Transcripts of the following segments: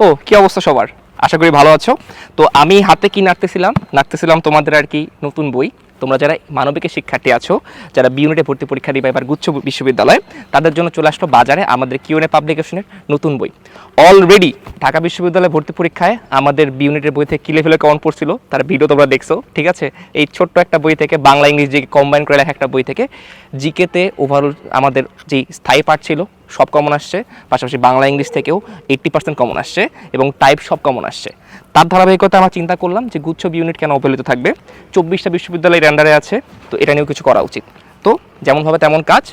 ও, কি অবস্থা সবার? আশা করি ভালো আছো। তো আমি হাতে কি নাড়তেছিলাম? নাড়তেছিলাম তোমাদের আর কি নতুন বই। তোমরা যারা মানবিকের শিক্ষার্থী আছো, যারা বি ইউনিটে ভর্তি পরীক্ষা দিবে এবার গুচ্ছ বিশ্ববিদ্যালয়, তাদের জন্য চলে আসলো বাজারে আমাদের কিউনে পাবলিকেশনের নতুন বই। অলরেডি ঢাকা বিশ্ববিদ্যালয়ে ভর্তি পরীক্ষায় আমাদের বি ইউনিটের বই থেকে কিলে লেভেলে কেমন পড়ছিল, তার ভিডিও তোমরা দেখছ, ঠিক আছে? এই ছোট্ট একটা বই থেকে, বাংলা জিকে কম্বাইন করে লেখা একটা বই থেকে জিকেতে ওভারঅল আমাদের যেই স্থায়ী পাঠ ছিল সব কমন আসছে, পাশাপাশি বাংলা, ইংলিশ থেকেও এইট্টি পার্সেন্ট কমন আসছে এবং টাইপ সব কমন আসছে। তার ধারাবাহিকতা আমরা চিন্তা করলাম যে গুচ্ছ ইউনিট কেন অবহেলিত থাকবে? চব্বিশটা বিশ্ববিদ্যালয়ের আন্ডারে আছে, তো এটা নিয়েও কিছু করা উচিত। তো যেমনভাবে তেমন কাজ,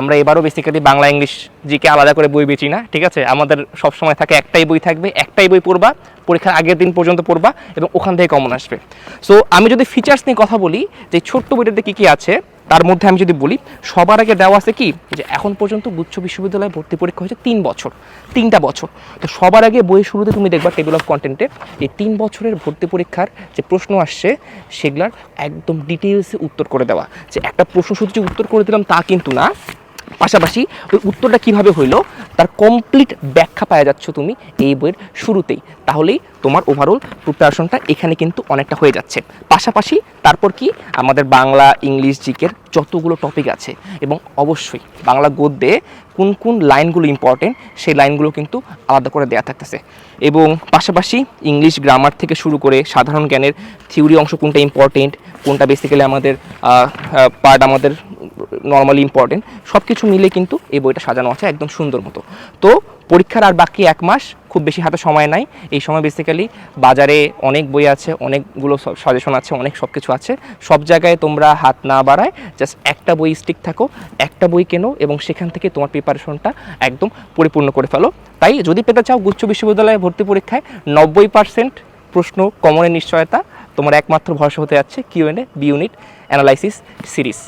আমরা এবারও বেসিক্যালি বাংলা, ইংলিশ জিকে আলাদা করে বই বেচি না, ঠিক আছে? আমাদের সব সময় থাকে একটাই বই থাকবে, একটাই বই পড়বা, পরীক্ষার আগের দিন পর্যন্ত পড়বা এবং ওখান থেকে কমন আসবে। সো আমি যদি ফিচার্স নিয়ে কথা বলি, যে ছোট্ট বইটাতে কী কী আছে তার মধ্যে আমি যদি বলি, সবার আগে দেওয়া আছে কি? যে এখন পর্যন্ত গুচ্ছ বিশ্ববিদ্যালয়ে ভর্তি পরীক্ষা হয়েছে তিন বছর, তিনটা বছর। তো সবার আগে বইয়ের শুরুতে তুমি দেখবা টেবিল অফ কন্টেন্টে এই তিন বছরের ভর্তি পরীক্ষার যে প্রশ্ন আসছে, সেগুলার একদম ডিটেলসে উত্তর করে দেওয়া। যে একটা প্রশ্ন শুধু যে উত্তর করে দিলাম তা কিন্তু না, পাশাপাশি ওই উত্তরটা কীভাবে হইল? তার কমপ্লিট ব্যাখ্যা পাওয়া যাচ্ছ তুমি এই বইয়ের শুরুতেই। তাহলেই তোমার ওভারঅল প্রিপারেশনটা এখানে কিন্তু অনেকটা হয়ে যাচ্ছে। পাশাপাশি তারপর কি আমাদের বাংলা, ইংলিশ, জিকের যতগুলো টপিক আছে এবং অবশ্যই বাংলা গদ্যে কোন কোন লাইনগুলো ইম্পর্টেন্ট সেই লাইনগুলো কিন্তু আলাদা করে দেওয়া থাকতেছে। এবং পাশাপাশি ইংলিশ গ্রামার থেকে শুরু করে সাধারণ জ্ঞানের থিওরি অংশ কোনটা ইম্পর্টেন্ট কোনটা বেসিক্যালি আমাদের পার্ট আমাদের নর্মালি ইম্পর্টেন্ট সব কিছু মিলে কিন্তু এই বইটা সাজানো আছে একদম সুন্দর মতো। তো পরীক্ষার আর বাকি এক মাস খুব বেশি হাতে সময় নাই। এই সময় বেসিক্যালি বাজারে অনেক বই আছে, অনেকগুলো সাজেশন আছে, অনেক সব কিছু আছে। সব জায়গায় তোমরা হাত না বাড়ায় জাস্ট একটা বই স্টিক থাকো, একটা বই কেনো এবং সেখান থেকে তোমার প্রিপারেশনটা একদম পরিপূর্ণ করে ফেলো। তাই যদি পেতে চাও গুচ্ছ বিশ্ববিদ্যালয়ে ভর্তি পরীক্ষায় নব্বই পার্সেন্ট প্রশ্ন কমনের নিশ্চয়তা, তোমার একমাত্র ভরসা হতে যাচ্ছে QnA B unit analysis series